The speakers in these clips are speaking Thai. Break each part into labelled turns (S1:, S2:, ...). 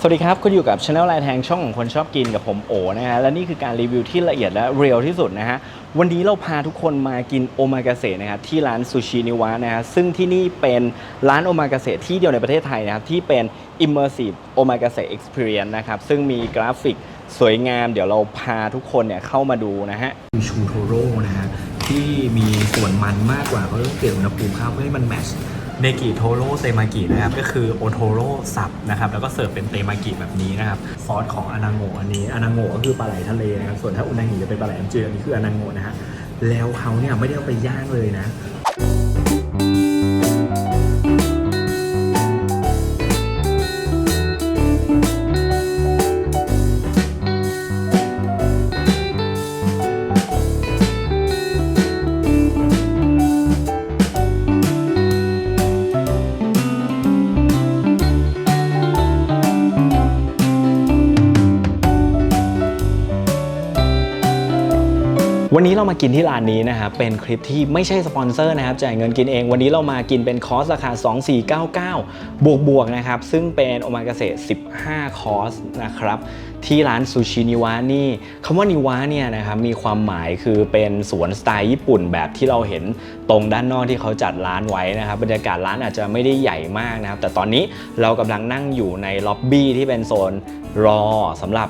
S1: สวัสดีครับ คุณอยู่กับช anel ลน์แทงช่องของคนชอบกินกับผมโอนะฮะ และนี่คือการรีวิวที่ละเอียดและเรียลที่สุดนะฮะ วันนี้เราพาทุกคนมากินโอมากาเสะนะครับที่ร้านซูชินิวะนะฮะ ซึ่งที่นี่เป็นร้านโอมากาเสะที่เดียวในประเทศไทยนะครับ ที่เป็น immersive โอมากาเสะ experience นะครับ ซึ่งมีกราฟิกสวยงาม เดี๋ยวเราพาทุกคนเนี่ยเข้ามาดูนะฮะ
S2: ชูโทโร่นะฮะที่มีส่วนมันมากกว่าเขาต้องเปลี่ยนอุณหภูมิข้าวเพื่อให้มันแมช เนกิโทโร่เซมากินะครับก็คือโอโทโร่สับนะครับแล้วก็เสิร์ฟเป็นเตมากิแบบนี้นะครับซอสของอนาโงอันนี้อนาโงก็คือปลาไหลทะเลนะครับส่วนถ้าอุนางิจะเป็นปลาไหลน้ำจืดอันนี้คืออนาโงนะฮะแล้วเขาเนี่ยไม่ได้เอาไปย่างเลยนะ
S1: นนี้เรามากินที่ร้านนี้นะครับเป็นคลิปที่ไม่ใช่สปอนเซอร์นะครับจ่ายเงินกินเองวันนี้เรามากินเป็นคอร์สราคา 2499 บวกบวกนะครับซึ่งเป็นโอมากาเสะ15 คอร์สนะครับที่ร้านซูชินิวะนี่คำว่านิวะเนี่ยนะครับมีความหมายคือเป็นสวนสไตล์ญี่ปุ่นแบบที่เราเห็นตรงด้านนอกที่เขาจัดร้านไว้นะครับบรรยากาศร้านอาจจะไม่ได้ใหญ่มากนะครับแต่ตอนนี้เรากำลังนั่งอยู่ในล็อบบี้ที่เป็นโซนรอสำหรับ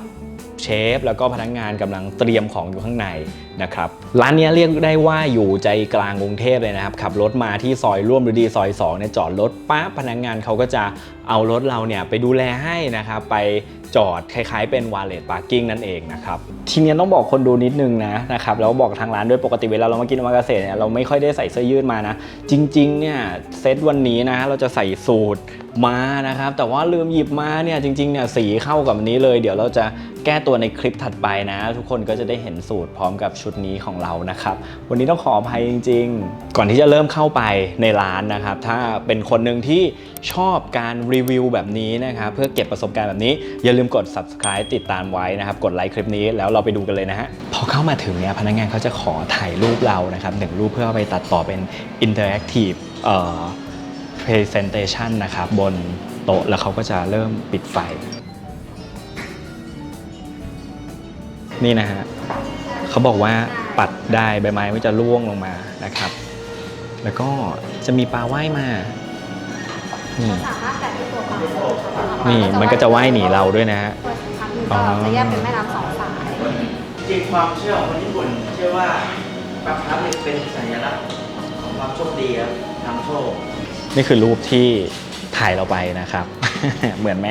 S1: เชฟแล้วก็พนักงานกำลังเตรียมของอยู่ข้างในนะครับร้านนี้เรียกได้ว่าอยู่ใจกลางกรุงเทพเลยนะครับขับรถมาที่ซอยร่วมฤดีซอย2เนี่ยจอดรถป๊บพนักงานเขาก็จะเอารถเราเนี่ยไปดูแลให้นะครับไปจอดคล้ายๆเป็นวาเลตพาร์กิ้งนั่นเองนะครับทีนี้ต้องบอกคนดูนิดนึงนะนะครับแล้วบอกทางร้านด้วยปกติเวลาเรามากินอมากาเสะเนี่ยเราไม่ค่อยได้ใส่เสื้อยืดมานะ จริงๆเนี่ยเซตวันนี้นะเราจะใส่สูท มานะครับ แต่ว่าลืมหยิบมาเนี่ยจริงๆเนี่ยสีเข้ากับอันนี้เลย เดี๋ยวเราจะแก้ตัวในคลิปถัดไปนะ ทุกคนก็จะได้เห็นสูตรพร้อมกับชุดนี้ของเรานะครับ วันนี้ต้องขออภัยจริง ๆ ก่อนที่จะเริ่มเข้าไปในร้านนะครับ ถ้าเป็นคนหนึ่งที่ชอบการรีวิวแบบนี้นะครับเพื่อเก็บประสบการณ์แบบนี้ อย่าลืมกด subscribe ติดตามไว้นะครับ กดไลค์คลิปนี้แล้วเราไปดูกันเลยนะฮะพอเข้ามาถึงเนี่ยพนักงานเขาจะขอถ่ายรูปเรานะครับหนึ่งรูปเพื่อไปตัดต่อเป็น interactive เอ่อ presentation นะครับบนโต๊ะแล้วเขาก็จะเริ่มปิดไฟ นี่นะฮะเขาบอกว่าปัดได้ใบไม้มันจะร่วงลงมานะครับ แล้วก็จะมีปลาว่ายมา นี่
S3: มั
S1: นี่มันก็จะว่ายหนีเราด้วยนะฮะ
S3: จะแยกเป็นแม่น้ำสองสาย
S4: จริงความเชื่อของคนญี่ปุ่นเชื่อว่าปลาคาร์ฟเป็นสัญลักษณ์ของความโชคดีครับนำโชค
S1: นี่คือรูปที่ถ่ายเราไปนะครับ เหมือนไหม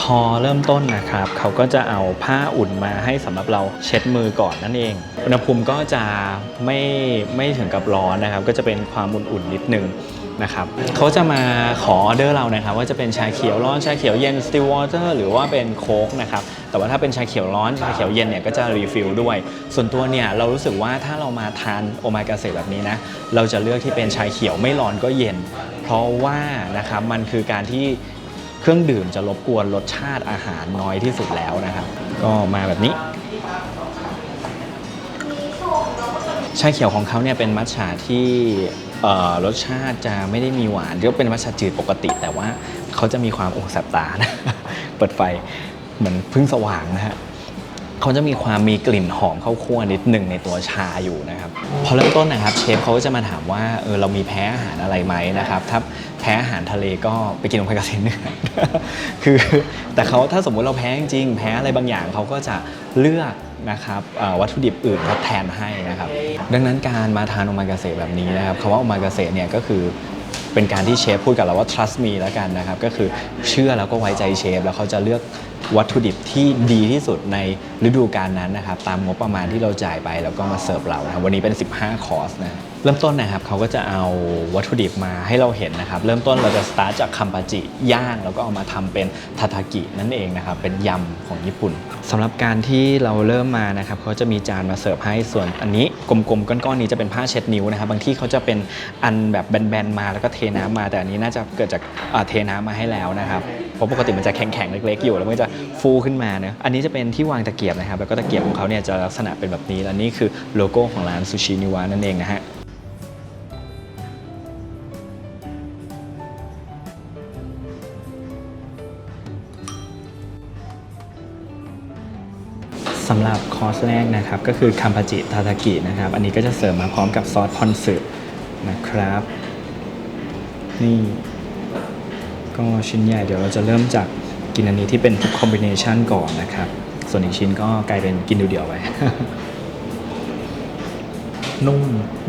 S1: พอเริ่มต้นนะครับเขาก็จะเอาผ้าอุ่นมาให้สำหรับเราเช็ดมือก่อนนั่นเอง อุณหภูมิก็จะไม่ไม่ถึงกับร้อนนะครับ ก็จะเป็นความอุ่นๆนิดนึง นะครับเขาจะมาขอออเดอร์เรานะครับว่าจะเป็นชาเขียวร้อนชาเขียวเย็นสติวอเตอร์หรือว่าเป็นโค้กนะครับแต่ว่าถ้าเป็นชาเขียวร้อนชาเขียวเย็นเนี่ยก็จะรีฟิลด้วย ส่วนตัวเนี่ยเรารู้สึกว่าถ้าเรามาทานโอมากาเสะแบบนี้นะเราจะเลือกที่เป็นชาเขียวไม่ร้อนก็เย็น เพราะว่านะครับมันคือการที่เครื่องดื่มจะรบกวนรสชาติอาหารน้อยที่สุดแล้วนะครับ ก็มาแบบนี้ชาเขียวของเขาเนี่ยเป็นมัทฉะที่ รสชาติจะไม่ได้มีหวานก็เป็นมัทฉะจืดปกติ แต่ว่าเขาจะมีความโอ้แสบตานะ เปิดไฟเหมือนพึ่งสว่างนะฮะ เขาจะมีความมีกลิ่นหอมข้าวคั่วนิดหนึ่งในตัวชาอยู่นะครับพอเริ่มต้นนะครับเชฟเขาก็จะมาถามว่าเออเรามีแพ้อาหารอะไรไหมนะครับถ้าแพ้อาหารทะเลก็ไปกินโอมากาเสะเนื้อคือแต่เขาถ้าสมมุติเราแพ้จริงแพ้อะไรบางอย่างเขาก็จะเลือกนะครับวัตถุดิบอื่นทดแทนให้นะครับ ดังนั้นการมาทานโอมากาเสะแบบนี้นะครับคำว่าโอมากาเสะเนี่ยก็คือเป็นการที่เชฟพูดกับเราว่า trust me แล้วกันนะครับ ก็คือเชื่อแล้วก็ไว้ใจเชฟ แล้วเขาจะเลือก วัตถุดิบที่ดีที่สุดในฤดูกาลนั้นนะครับ ตามงบประมาณที่เราจ่ายไปแล้วก็มาเสิร์ฟเรานะวันนี้เป็น 15 คอร์สนะ เริ่มต้นนะครับเขาก็จะเอาวัตถุดิบมาให้เราเห็นนะครับ เริ่มต้นเราจะสตาร์ทจากคัมปาจิย่าง แล้วก็เอามาทำเป็นทาทากินั่นเองนะครับ เป็นยำของญี่ปุ่นสำหรับการที่เราเริ่มมานะครับเขาจะมีจานมาเสิร์ฟให้ส่วนอันนี้กลมๆก้อนๆนี้จะเป็นผ้าเช็ดนิ้วนะครับ บางที่เขาจะเป็นอันแบบแบนๆมาแล้วก็เทน้ำมา แต่อันนี้น่าจะเกิดจากเทน้ำมาให้แล้วนะครับเพราะปกติมันจะแข็งๆเล็กๆอยู่แล้วมันจะฟูขึ้นมาเนะอันนี้จะเป็นที่วางตะเกียบนะครับแล้วก็ตะเกียบของเขาเนี่ยจะลักษณะเป็นแบบนี้และนี่คือโลโก้ของร้านซูชินิวานั่นเองนะฮะ อร์สแรกนะครับ ก็คือคัมปาจิทาทากินะครับ อันนี้ก็จะเสิร์ฟมาพร้อมกับซอสพอนสึนะครับ นี่ ก็ชิ้นใหญ่เดี๋ยวเราจะเริ่มจากกินอันนี้ที่เป็นคอมบิเนชันก่อนนะครับ ส่วนอีกชิ้นก็กลายเป็นกินเดียวๆไปนุ่ม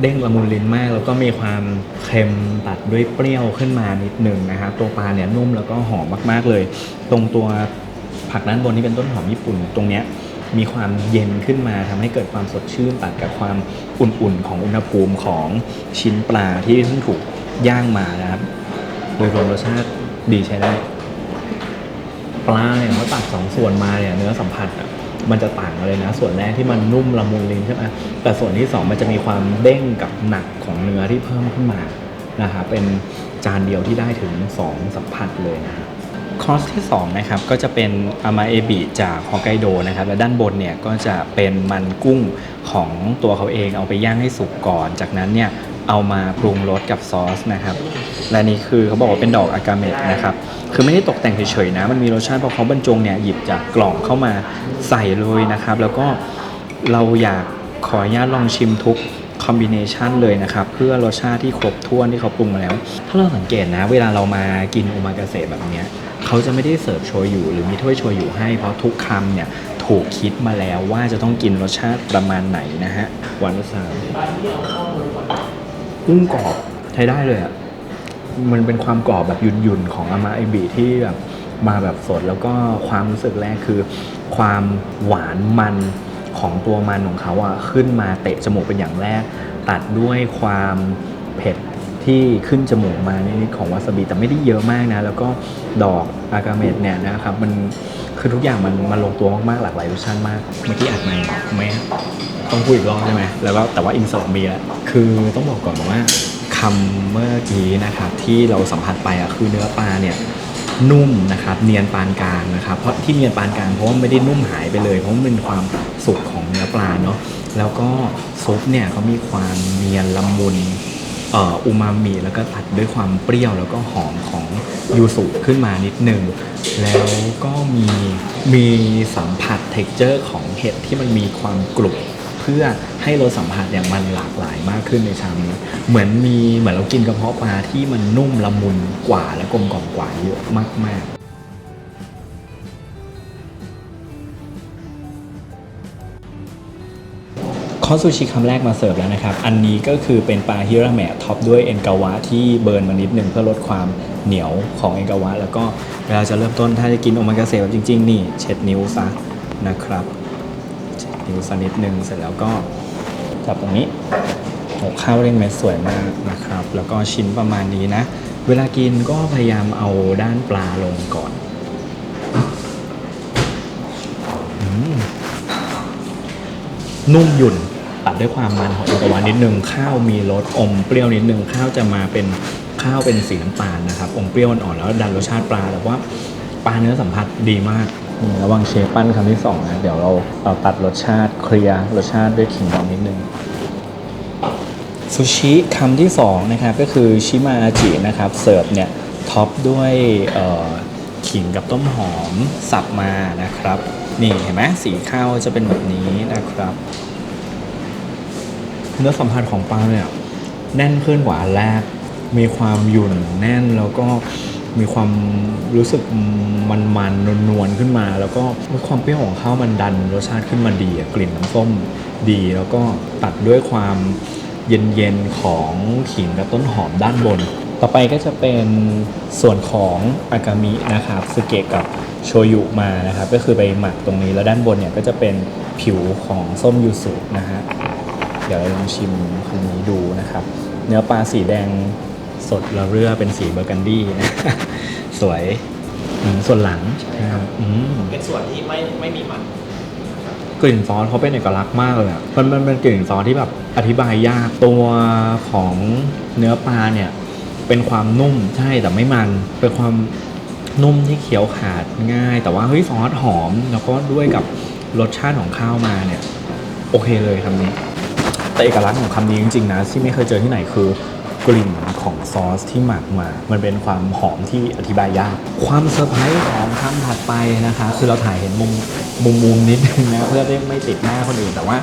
S1: เด้งละมุนลิ้นมาก แล้วก็มีความเค็มตัดด้วยเปรี้ยวขึ้นมานิดหนึ่งนะครับตัวปลาเนี่ยนุ่มแล้วก็หอมมาก ๆ เลย ตรงตัวผักด้านบนที่เป็นต้นหอมญี่ปุ่นตรงเนี้ย มีความเย็นขึ้นมาทำให้เกิดความสดชื่นตัดกับความอุ่นๆ ของอุณหภูมิของชิ้นปลาที่เพิ่งถูกย่างมานะครับ โดยรวมรสชาติดีใช้ได้ ปลาเนี่ยเขาตัดสองส่วนมาเนี่ยเนื้อสัมผัสอะมันจะต่างกันเลยนะ ส่วนแรกที่มันนุ่มละมุนลิ้นใช่ไหมแต่ส่วนที่สองมันจะมีความเด้งกับหนักของเนื้อที่เพิ่มขึ้นมานะครับเป็นจานเดียวที่ได้ถึง 2 สัมผัสเลยนะครับ คอร์สที่2นะครับก็จะเป็นอามาเอบิจากฮอกไกโดนะครับและด้านบนเนี่ยก็จะเป็นมันกุ้งของตัวเขาเองเอาไปย่างให้สุกก่อน จากนั้นเนี่ยเอามาปรุงรสกับซอสนะครับและนี่คือเขาบอกว่าเป็นดอกอากาเมะนะครับคือไม่ได้ตกแต่งเฉยๆนะมันมีรสชาติเพราะเขาบรรจงเนี่ยหยิบจากกล่องเข้ามาใส่เลยนะครับแล้วก็เราอยากขออนุญาตลองชิมทุกคอมบิเนชันเลยนะครับ เพื่อรสชาติที่ครบถ้วนที่เขาปรุงมาแล้ว ถ้าเราสังเกตนะ เวลาเรามากินโอมากาเสะแบบเนี้ย เขาจะไม่ได้เสิร์ฟโชยุหรือมีถ้วยโชยุให้เพราะทุกคำเนี่ยถูกคิดมาแล้วว่าจะต้องกินรสชาติประมาณไหนนะฮะหวานสาติกุ้งกรอบใช้ได้เลยอะมันเป็นความกรอบแบบหยุ่นๆของอามาไอบีที่แบบมาแบบสดแล้วก็ความรู้สึกแรกคือ ความหวานมันของตัวมันของเขาอะขึ้นมาเตะจมูกเป็นอย่างแรก ตัดด้วยความเผ็ด ที่ขึ้นจมูกมานิดๆของวาซาบิแต่ไม่ได้เยอะมากนะ แล้วก็ดอกอากาเมดเนี่ยนะครับ มันคือทุกอย่างมันมันลงตัวมากๆหลากหลายรสชาติมาก เมื่อกี้อัดไหมไหมต้องพูดอีกรอบใช่ไหมแล้วก็แต่ว่าอินสิร์มีแล้วคือต้องบอกก่อนว่าคำเมื่อกี้นะครับที่เราสัมผัสไปอะคือเนื้อปลาเนี่ยนุ่มนะครับเนียนปานกลางนะครับเพราะที่เนียนปานกลางเพราะว่าไม่ได้นุ่มหายไปเลย เพราะมันเป็นความสุกของเนื้อปลาเนาะแล้วก็ซุปเนี่ยเขามีความเนียนละมุน อูมามิแล้วก็ตัดด้วยความเปรี้ยวแล้วก็หอมของยูสุขึ้นมานิดนึง แล้วก็มีมีสัมผัสเท็กเจอร์ของเห็ดที่มันมีความกรุบเพื่อให้รสสัมผัสอย่างมันหลากหลายมากขึ้นในชามนี้ เหมือนมีเหมือนเรากินกระเพาะปลาที่มันนุ่มละมุนกว่าและกลมกล่อมกว่าเยอะมาก ๆ คอสซูชิคำแรกมาเสิร์ฟแล้วนะครับ อันนี้ก็คือเป็นปลาฮิราแมะท็อปด้วยเอ็นกาวะที่เบิร์นมานิดนึงเพื่อลดความเหนียวของเอ็นกาวะ แล้วก็เวลาจะเริ่มต้นถ้าจะกินโอมากาเสะแบบจริง ๆ นี่เช็ดนิ้วซะนะครับเช็ดนิ้วสักนิดนึงเสร็จแล้วก็จับตรงนี้โอ้ข้าวเร่งเม็ดสวยมากนะครับ แล้วก็ชิ้นประมาณนี้นะ เวลากินก็พยายามเอาด้านปลาลงก่อนอนุ่มหยุ่น ตัดด้วยความมันของอุกวานนิดนึงข้าวมีรสอมเปรี้ยวนิดนึงข้าวจะมาเป็นข้าวเป็นสีน้ำตาลนะครับอมเปรี้ยวอ่อนๆแล้วดันรสชาติปลาแต่ว่าปลาเนื้อสัมผัสดีมากนี่ระวังเชฟปั้นคำที่สองนะเดี๋ยวเราเราตัดรสชาติเคลียร์รสชาติด้วยขิงดองนิดนึงซูชิคำที่2นะครับก็คือชิมาอาจินะครับเสิร์ฟเนี่ยท็อปด้วยเอ่อขิงกับต้มหอมสับมานะครับ นี่เห็นไหมสีข้าวจะเป็นแบบนี้นะครับ เนื้อสัมผัสของปลาเนี่ยแน่นขึ้นกว่าอันแรก มีความหยุ่นแน่นแล้วก็มีความรู้สึกมันมันๆนวลๆขึ้นมา แล้วก็ความเปรี้ยวของข้าวมันดันรสชาติขึ้นมาดีอะกลิ่นน้ำส้มดี แล้วก็ตัดด้วยความเย็นๆของขิงกับต้นหอมด้านบน ต่อไปก็จะเป็นส่วนของอากามินะครับสเกะกับโชยุมานะครับ ก็คือไปหมักตรงนี้แล้วด้านบนเนี่ยก็จะเป็นผิวของส้มยูสุนะฮะ เดี๋ยวเราลองชิมคันนี้ดูนะครับ เนื้อปลาสีแดงสดระเรื่อเป็นสีเบอร์กันดี้นะสวยส่วนหลังนะครับ
S5: เป็นส่วนที่ไม่ไม่มีมัน
S1: กลิ่นซอสเขาเป็นเอกลักษณ์มากเลยอะมันมันเป็นกลิ่นซอสที่แบบอธิบายยากตัวของเนื้อปลาเนี่ย เป็นความนุ่มใช่แต่ไม่มัน เป็นความนุ่มที่เคี้ยวขาดง่าย แต่ว่าเฮ้ยซอสหอม แล้วก็ด้วยกับรสชาติของข้าวมาเนี่ย โอเคเลยคำนี้ แต่เอกลักษณ์ของคำนี้จริงๆนะที่ไม่เคยเจอที่ไหนคือกลิ่นของซอสที่หมักมา มันเป็นความหอมที่อธิบายยาก ความเซอร์ไพรส์ของคำถัดไปนะคะ คือเราถ่ายเห็นมุมมุมมุมนิดนึงนะเพื่อได้ไม่ติดหน้าคนอื่น แต่ว่า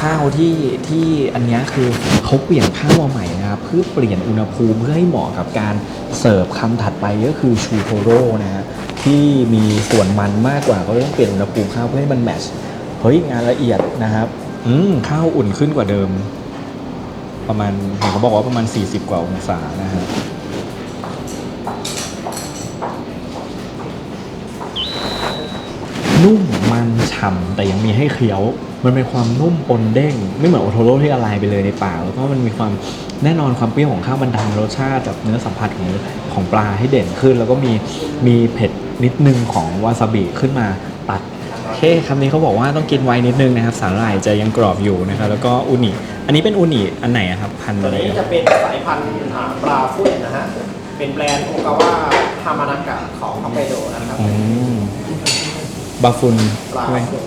S1: ข้าวที่ที่อันนี้คือเขาเปลี่ยนข้าวมาใหม่นะครับเพื่อเปลี่ยนอุณหภูมิเพื่อให้เหมาะกับการเสิร์ฟคำถัดไปก็คือชูโทโร่นะฮะที่มีส่วนมันมากกว่าก็ต้องเปลี่ยนอุณหภูมิข้าวเพื่อให้มันแมชเฮ้ยงานละเอียดนะครับ อืมข้าวอุ่นขึ้นกว่าเดิม ประมาณเห็นเขาบอกว่าประมาณ 40 กว่าองศานะฮะนุ่มมันฉ่ำแต่ยังมีให้เคี้ยว มันเป็นความนุ่มปนเด้ง ไม่เหมือนโอโทโร่ที่ละลายไปเลยในปากแล้วก็มันมีความแน่นอนความเปรี้ยวของข้าวมันดันรสชาติแบบเนื้อสัมผัสของของปลาให้เด่นขึ้น แล้วก็มีมีเผ็ดนิดนึงของวาซาบิขึ้นมาตัด โอเคคำนี้เขาบอกว่าต้องกินไวนิดนึงนะครับสาหร่ายจะยังกรอบอยู่นะครับแล้วก็อูนิอันนี้เป็นอูนิอันไหนอะครับพันธุ์
S5: ตัว
S1: อะไร
S5: นี้
S1: อะ
S5: จะเป็นสายพันธุ์อ่าปลาฟุ้ยนะฮะ เป็นแบรนด์โอกาวาฮามานากะของฮอกไกโดนะครับ
S1: อืมบาฟุน
S5: ปลา
S1: ใช่ไหม
S5: ฟุ้ย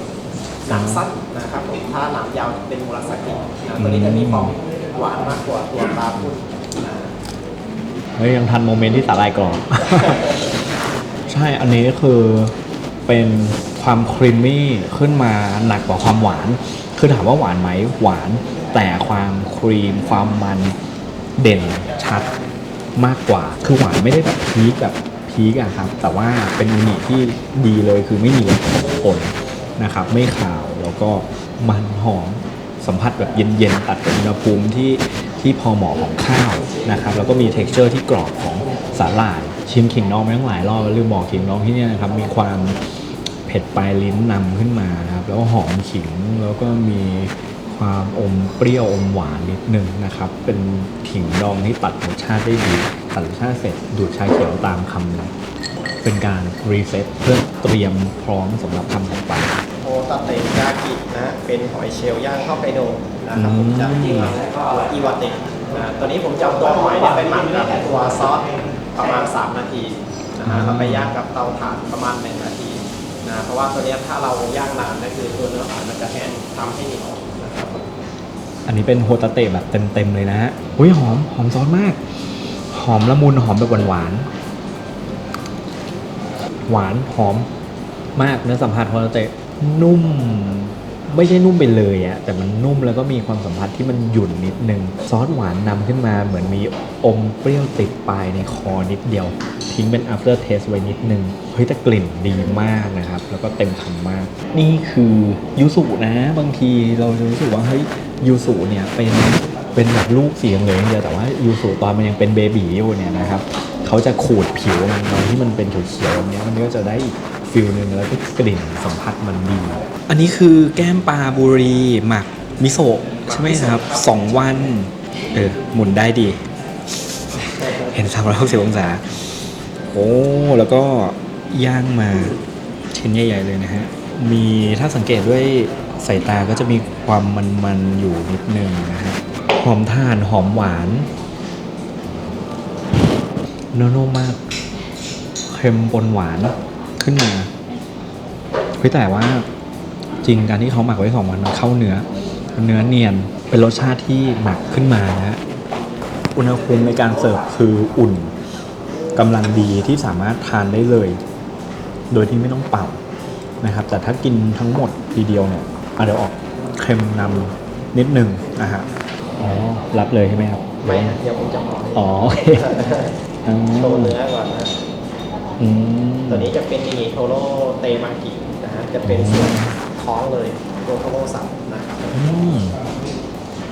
S5: หนังสั้นนะครับผมถ้าหนังยาวเป็นมูราสกินะตัวนี้จะมีความหวานมากกว่าตัวปลาฟุ้ยนะ
S1: เฮ้ยยังทันโมเมนต์ที่สาหร่ายกรอบ ใช่อันนี้คือเป็น ความครีมมี่ขึ้นมาหนักกว่าความหวาน คือถามว่าหวานไหมหวาน แต่ความครีมความมันเด่นชัดมากกว่า คือหวานไม่ได้แบบพีคแบบพีคอะครับ แต่ว่าเป็นอูนิที่ดีเลยคือไม่มีรสขมขนนะครับ ไม่ขาวแล้วก็มันหอมสัมผัสแบบเย็นๆ ตัดกับอุณหภูมิที่ที่พอเหมาะของข้าวนะครับ แล้วก็มี t e x t อร์ที่กรอบของสาหร่ายชิมขิงน้องไปตั้งหลายรอบแล้วลืมบอกขิงน้องที่นี่นะครับ มีความ ผ็ดปลายลิ้นนำขึ้นมานะครับ แล้วก็หอมขิงแล้วก็มีความอมเปรี้ยวอมหวานนิดนึงนะครับ เป็นขิงดองที่ตัดรสชาติได้ดีตัดรสชาติเสร็จดูดชาเขียวตามคำเลยเป็นการรีเซ็ตเพื่อเตรียมพร้อมสำหรับคำถัดไป
S5: โอตาเตะยากินะฮะเป็นหอยเชลล์ย่างฮอกไกโดนะครับผม
S1: อืม
S5: จากที่มาแล้วก็อีวาเตะนะตัวนี้ผมจะเอาตัวหอยเนี่ยไปหมักกับตัวซอสประมาณ 3 นาทีนะฮะแล้วไปย่างกับเตาถ่านประมาณ1นาที นะเพราะว่าตัวเนี้ยถ้าเราย่างนานก็คือตัวเนื้อหอยมันจะแห้งทำให้เหนียวนะครับ
S1: อันนี้เป็นโฮตาเตะแบบเต็มๆเลยนะฮะอุ้ยหอมหอมซอสมาก หอมละมุนหอมแบบหวานๆหวานหอมมากเนื้อสัมผัสโฮตาเตะนุ่ม ไม่ใช่นุ่มไปเลยอะแต่มันนุ่มแล้วก็มีความสัมผัสที่มันหยุ่นนิดนึง ซอสหวานนำขึ้นมาเหมือนมีอมเปรี้ยวติดปลายในคอนิดเดียว ทิ้งเป็น after taste ไว้นิดนึง เฮ้ยแต่กลิ่นดีมากนะครับ แล้วก็เต็มคำมาก นี่คือยูสุนะ บางทีเราจะรู้สึกว่าเฮ้ยยูสุเนี่ยเป็นเป็นแบบลูกสีเหลืองๆอย่างเดียวแต่ว่ายูสุตอนมันยังเป็นเบบีอยู่เนี่ยนะครับเขาจะขูดผิวมันตอนที่มันเป็นเขียวๆเนี้ยมันก็จะได้อีก ฟิลหนึ่งแล้วก็กลิ่นสัมผัสมันดี อันนี้คือแก้มปลาบุรีหมักมิโซะใช่ไหมครับสองวัน เออ หมุนได้ดี เห็น3 6 0อยหกสิบองศา โอ้ แล้วก็ย่างมาชิ้นใหญ่ๆเลยนะฮะ มีถ้าสังเกตด้วยสายตาก็จะมีความมันๆอยู่นิดนึงนะฮะ หอมทานหอมหวานเนื้อนุ่มมากเค็มปนหวาน ขึ้นมาเฮ้ยแต่ว่าจริงการที่เขาหมักไว้สองวันมันเข้าเนื้อ เนื้อเนียนเป็นรสชาติที่หมักขึ้นมานะฮะอุณหภูมิในการเสิร์ฟคืออุ่นกำลังดีที่สามารถทานได้เลย โดยที่ไม่ต้องเป่านะครับ แต่ถ้ากินทั้งหมดทีเดียวเนี่ยอาจจะเดี๋ยวออกเค็มนำนิดนึงนะฮะอ๋อรับเลยใช่ไหมครับ
S5: ไม่ฮะเดี๋ยวผมจะบอก
S1: อ๋อโอเคอืม
S5: โชว์เนื้อก่อนนะ
S1: อืม
S5: ตัวนี้จะเป็นมินิโทโร่เตมากินะฮะจะเป็นส่วนท้องเลยตัวโทโร่สับนะครับ
S1: อืม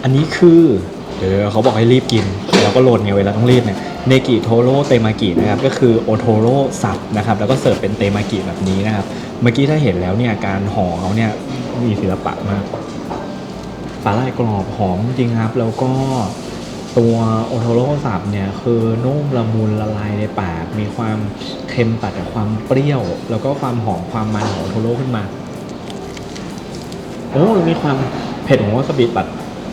S1: อันนี้คือเดี๋ยวเขาบอกให้รีบกินเราก็โหลดไงเวลาต้องรีบเนี่ยเนกิโทโร่เตมากินะครับก็คือโอโทโร่สับนะครับแล้วก็เสิร์ฟเป็นเตมากิแบบนี้นะครับเมื่อกี้ถ้าเห็นแล้วเนี่ยการห่อเขาเนี่ยมีศิลปะมากสาหร่ายกรอบหอมจริงครับ แล้วก็ ตัวโอโทโร่สับเนี่ยคือนุ่มละมุนละลายในปาก มีความเค็มตัดกับความเปรี้ยว แล้วก็ความหอมความมันของโอโทโร่ขึ้นมา โอ้แล้วมีความเผ็ดของวาซาบิตัด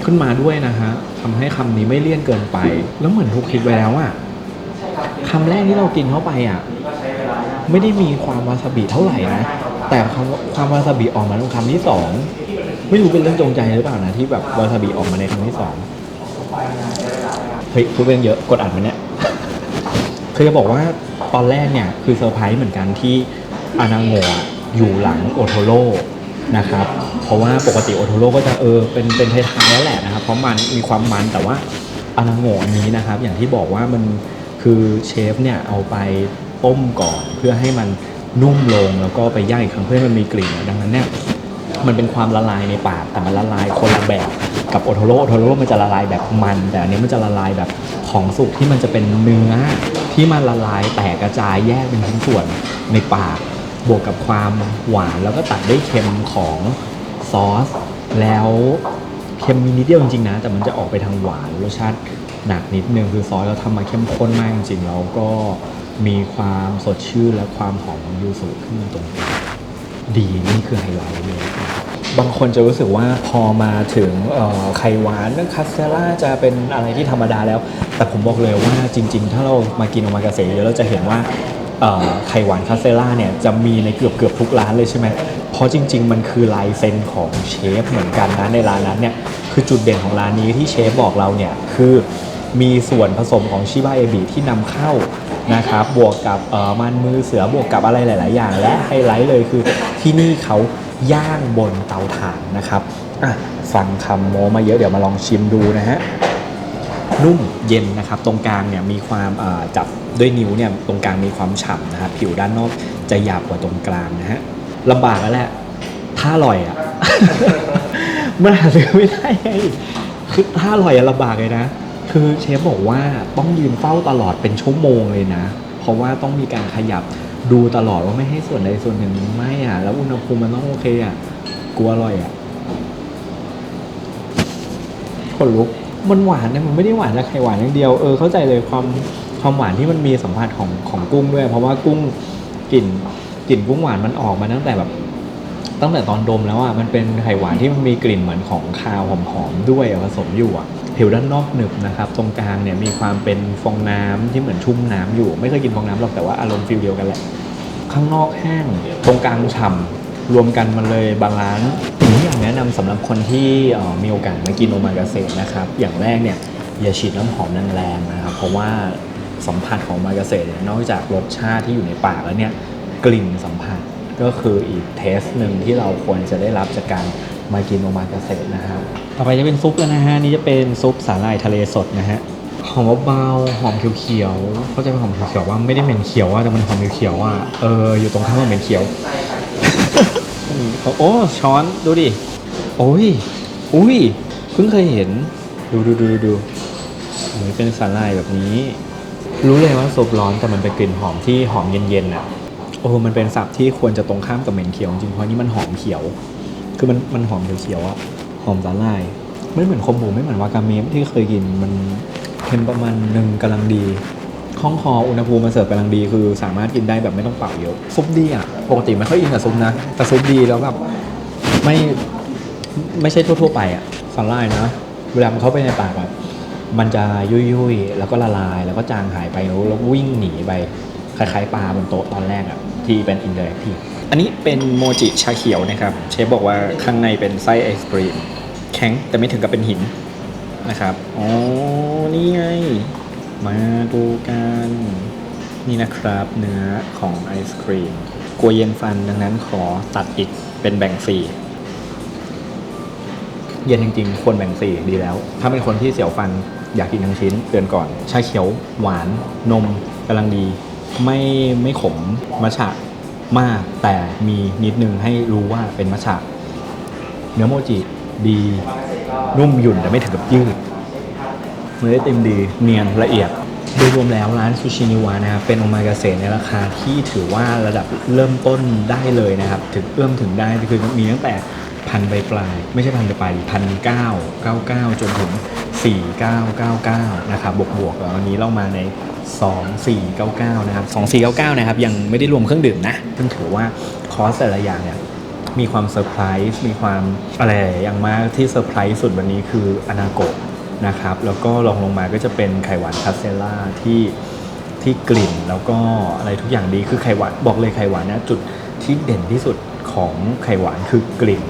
S1: ขึ้นมาด้วยนะฮะทำให้คำนี้ไม่เลี่ยนเกินไป แล้วเหมือนทุกคิดไว้แล้วอะคำแรกที่เรากินเข้าไปอะไม่ได้มีความวาซาบิเท่าไหร่นะ แต่ความความวาซาบิออกมาในคำที่สองไม่รู้เป็นเรื่องจงใจหรือเปล่านะที่แบบวาซาบิออกมาในคำที่สอง เฮ้ยพูดเรื่องเยอะกดอัดมันเนี่ยคือจะบอกว่าตอนแรกเนี่ยคือเซอร์ไพรส์เหมือนกันที่อานาโงะอยู่หลังโอโทโร่นะครับ เพราะว่าปกติโอโทโร่ก็จะเออเป็นเป็นท้ายๆแล้วแหละนะครับเพราะมันมีความมันแต่ว่าอานาโงะนนี้นะครับ อย่างที่บอกว่ามันคือเชฟเนี่ยเอาไปต้มก่อนเพื่อให้มันนุ่มลงแล้วก็ไปย่างอีกครั้งเพื่อให้มันมีกลิ่นดังนั้นเนี่ย มันเป็นความละลายในปากแต่มันละลายคนละแบบกับโอโทโร่โอโทโร่มันจะละลายแบบมัน แต่อันนี้มันจะละลายแบบของสุกที่มันจะเป็นเนื้อที่มันละลายแตกกระจายแยกเป็นชิ้นส่วนในปาก บวกกับความหวานแล้วก็ตัดด้วยเค็มของซอส แล้วเค็มมีนิดเดียวจริงๆนะ แต่มันจะออกไปทางหวานรสชาติหนักนิดนึงคือซอสเราทำมาเข้มข้นมากจริงๆแล้วก็มีความสดชื่นและความหอมของยูสุขึ้นมาตรงกลาง ดีนี่คือไฮไลท์เลยครับบางคนจะรู้สึกว่าพอมาถึงไข่หวานเรื่องคัสเซล่าจะเป็นอะไรที่ธรรมดาแล้ว แต่ผมบอกเลยว่าจริง ๆ ถ้าเรามากินโอมากาเสะเยอะเราจะเห็นว่าไข่หวานคัสเซล่าเนี่ยจะมีในเกือบเกือบทุกร้านเลยใช่ไหม เพราะจริง ๆ มันคือลายเซ็นของเชฟเหมือนกันนะในร้านนั้นเนี่ย คือจุดเด่นของร้านนี้ที่เชฟบอกเราเนี่ยคือ มีส่วนผสมของชิบะเอบิที่นำเข้านะครับ บวกกับมันมือเสือบวกกับอะไรหลาย ๆ อย่าง และไฮไลท์เลยคือที่นี่เขาย่างบนเตาถ่านนะครับฟังคำโมมาเยอะเดี๋ยวมาลองชิมดูนะฮะนุ่มเย็นนะครับ ตรงกลางเนี่ยมีความจับด้วยนิ้วเนี่ยตรงกลางมีความฉ่ำนะครับผิวด้านนอกจะหยาบกว่าตรงกลางนะฮะลำบากแล้วแหละถ้าอร่อยอะมันหาซื้อไม่ได้ไงคือถ้าอร่อยอะลำบากเลยนะ คือเชฟบอกว่าต้องยืนเฝ้าตลอดเป็นชั่วโมงเลยนะ เพราะว่าต้องมีการขยับดูตลอดว่าไม่ให้ส่วนใดส่วนหนึ่งไหม่อะ แล้วอุณหภูมิมันต้องโอเคอะกลัวอร่อยอะคนลุกมันหวานนะมันไม่ได้หวานจากไข่หวานอย่างเดียวเออเข้าใจเลยความความหวานที่มันมีสัมผัสของของกุ้งด้วย เพราะว่ากุ้งกลิ่นกลิ่นกุ้งหวานมันออกมาตั้งแต่แบบ ตั้งแต่ตอนดมแล้วอะมันเป็นไข่หวานที่มันมีกลิ่นเหมือนของคาวหอมๆด้วยผสมอยู่อะ ผิวด้านนอกหนึบนะครับตรงกลางเนี่ยมีความเป็นฟองน้ำที่เหมือนชุ่มน้ำอยู่ ไม่เคยกินฟองน้ำหรอกแต่ว่าอารมณ์ฟิลเดียวกันแหละ ข้างนอกแห้งตรงกลางฉ่ำรวมกันมันเลยบาลานซ์ผมอยากแนะนำสำหรับคนที่มีโอกาสมากินโอมากาเสะนะครับอย่างแรกเนี่ยอย่าฉีดน้ำหอมแรงๆนะครับเพราะว่าสัมผัสของโอมากาเสะเนี่ยนอกจากรสชาติที่อยู่ในปากแล้วเนี่ยกลิ่นสัมผัสก็คืออีกเทสหนึ่งที่เราควรจะได้รับจากการ มากินโอมากาเสะนะครับต่อไปจะเป็นซุปแล้วนะฮะนี่จะเป็นซุปสาหร่ายทะเลสดนะฮะหอมเบาๆหอมเขียวๆเข้าใจว่าหอมเขียวๆว่าไม่ได้เหม็นเขียวอะแต่มันหอมเขียวๆอะเอออยู่ตรงข้ามกับเหม็นเขียว โอ้ช้อนดูดิโอ้ยอุ้ยเพิ่งเคยเห็นดูดูดูดูดูเหมือนเป็นสาหร่ายแบบนี้ รู้เลยว่าซุปร้อนแต่มันเป็นกลิ่นหอมที่หอมเย็นๆอะโอ้มันเป็นศัพท์ที่ควรจะตรงข้ามกับเหม็นเขียวจริงๆเพราะนี่มันหอมเขียว คือมันมันหอมเขียวๆอะหอมสาหร่ายไม่เหมือนคอมบูไม่เหมือนวากาเมะที่เคยกินมันเค็มประมาณหนึ่งกำลังดีข้องคออุณหภูมิมันเสิร์ฟกำลังดีคือสามารถกินได้แบบไม่ต้องเป่าเยอะซุปดีอะปกติไม่ค่อยอินกับซุปนะแต่ซุปดีแล้วแบบไม่ไม่ใช่ทั่ว ๆ ไปอะสาหร่ายนะเวลามันเข้าไปในปากแบบมันจะยุ่ยๆแล้วก็ละลายแล้วก็จางหายไปแล้ววิ่งหนีไปคล้ายๆปลาบนโต๊ะตอนแรกอะที่เป็นอินเตอร์แอคทีฟ อันนี้เป็นโมจิชาเขียวนะครับ เชฟบอกว่าข้างในเป็นไส้ไอศกรีมแข็งแต่ไม่ถึงกับเป็นหินนะครับอ๋อนี่ไง มาดูกัน นี่นะครับเนื้อของไอศครีมกลัวเย็นฟันดังนั้นขอตัดอีกเป็นแบ่งฟรีเย็นจริงๆ ควรแบ่งสี่ดีแล้ว ถ้าเป็นคนที่เสียวฟันอยากกินทั้งชิ้นเตือนก่อน ชาเขียวหวานนมกำลังดี ไม่ไม่ขมมัชฉะ มากแต่มีนิดนึงให้รู้ว่าเป็นมัชฉะเนื้อโมจิดีนุ่มหยุ่นแต่ไม่ถึงกับยืดเนื้อไอติมดีเนียนละเอียดโดยรวมแล้วร้านซูชินิวานะครับเป็นโอมากาเสะในราคาที่ถือว่าระดับเริ่มต้นได้เลยนะครับ ถึงเอื้อมถึงได้คือมีตั้งแต่พันใบปลาย ไม่ใช่พันใบปลายพันเก้าเก้าเก้าจนถึงสี่เก้าเก้าเก้านะครับบวกบวกๆแล้ววันนี้เรามาใน 2499นะครับ2499นะครับยังไม่ได้รวมเครื่องดื่มนะซึ่งถือว่าคอสแต่ละอย่างเนี่ยมีความเซอร์ไพรส์มีความอะไรอย่างมากที่เซอร์ไพรส์สุดวันนี้คืออนาโกะนะครับ แล้วก็ลองลงมาก็จะเป็นไข่หวานคาสเซล่าที่ที่กลิ่นแล้วก็อะไรทุกอย่างดีคือไข่หวานบอกเลยไข่หวานนี่ยจุดที่เด่นที่สุดของไข่หวานคือกลิ่น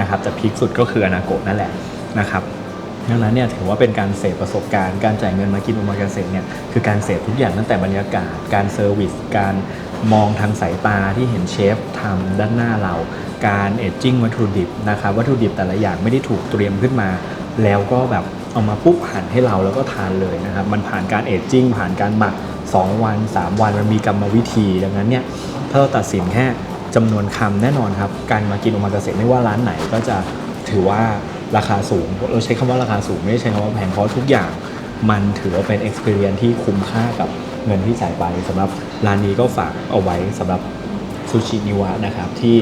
S1: นะครับแต่พีคสุดก็คืออนาโกะนั่นแหละนะครับ ดังนั้นเนี่ยถือว่าเป็นการเสพประสบการณ์ การจ่ายเงินมากินโอมากาเสะเนี่ยคือการเสพทุกอย่างตั้งแต่บรรยากาศ การเซอร์วิส การมองทางสายตาที่เห็นเชฟทำด้านหน้าเรา การเอจจิ้งวัตถุดิบนะครับวัตถุดิบแต่ละอย่างไม่ได้ถูกเตรียมขึ้นมา แล้วก็แบบเอามาปุ๊บหั่นให้เราแล้วก็ทานเลยนะครับมันผ่านการเอจจิ้งผ่านการหมัก 2 วัน 3 วันมันมีกรรมวิธี ดังนั้นเนี่ยถ้าเราตัดสินแค่จำนวนคำแน่นอนครับการมากินโอมากาเสะไม่ว่าร้านไหนก็จะถือว่า ราคาสูง เราใช้คำว่าราคาสูง ไม่ได้ใช้คำว่าแพงเพราะทุกอย่างมันถือว่าเป็น experience ที่คุ้มค่ากับเงินที่จ่ายไปสำหรับร้านนี้ก็ฝากเอาไว้สำหรับซูชินิวะนะครับที่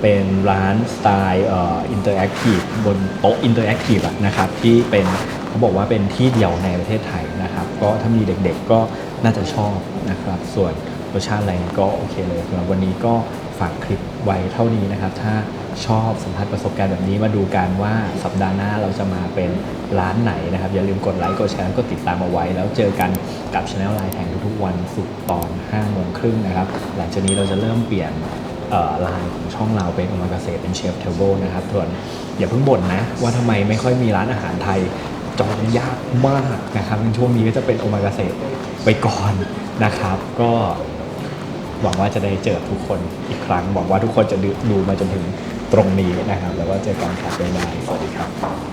S1: เป็นร้านสไตล์เอินเตอร์แอคทีฟบนโต๊ะอินเตอร์แอคทีฟนะครับที่เป็นเขาบอกว่าเป็นที่เดียวในประเทศไทยนะครับ ก็ถ้ามีเด็กๆก็น่าจะชอบนะครับ ส่วนรสชาติอะไรก็โอเคเลยสำหรับวันนี้ก็ฝากคลิปไว้เท่านี้นะครับ ถ้า ชอบสัมผัสประสบการณ์แบบนี้มาดูกันว่าสัปดาห์หน้าเราจะมาเป็นร้านไหนนะครับ อย่าลืมกดไลค์กดแชร์กดติดตามเอาไว้ แล้วเจอกันกับช anel ไลน์แทงทุกๆวันศุกร์ตอน5โมงครึ่งนะครับ หลังจากนี้เราจะเริ่มเปลี่ยนไลน์ของช่องเราเป็นโอมากาเสเป็นเชฟเทเบิลนะครับส่วนอย่าเพิ่งบ่นนะ ว่าทำไมไม่ค่อยมีร้านอาหารไทยจองยากมากนะครับในช่วงนี้ก็จะเป็นโอมากาเสไปก่อนนะครับ ก็หวังว่าจะได้เจอทุกคนอีกครั้งหวังว่าทุกคนจะดูดูมาจนถึง ตรงนี้นะครับ แล้วก็เจอกันครับบ๊ายบายสวัสดีครับ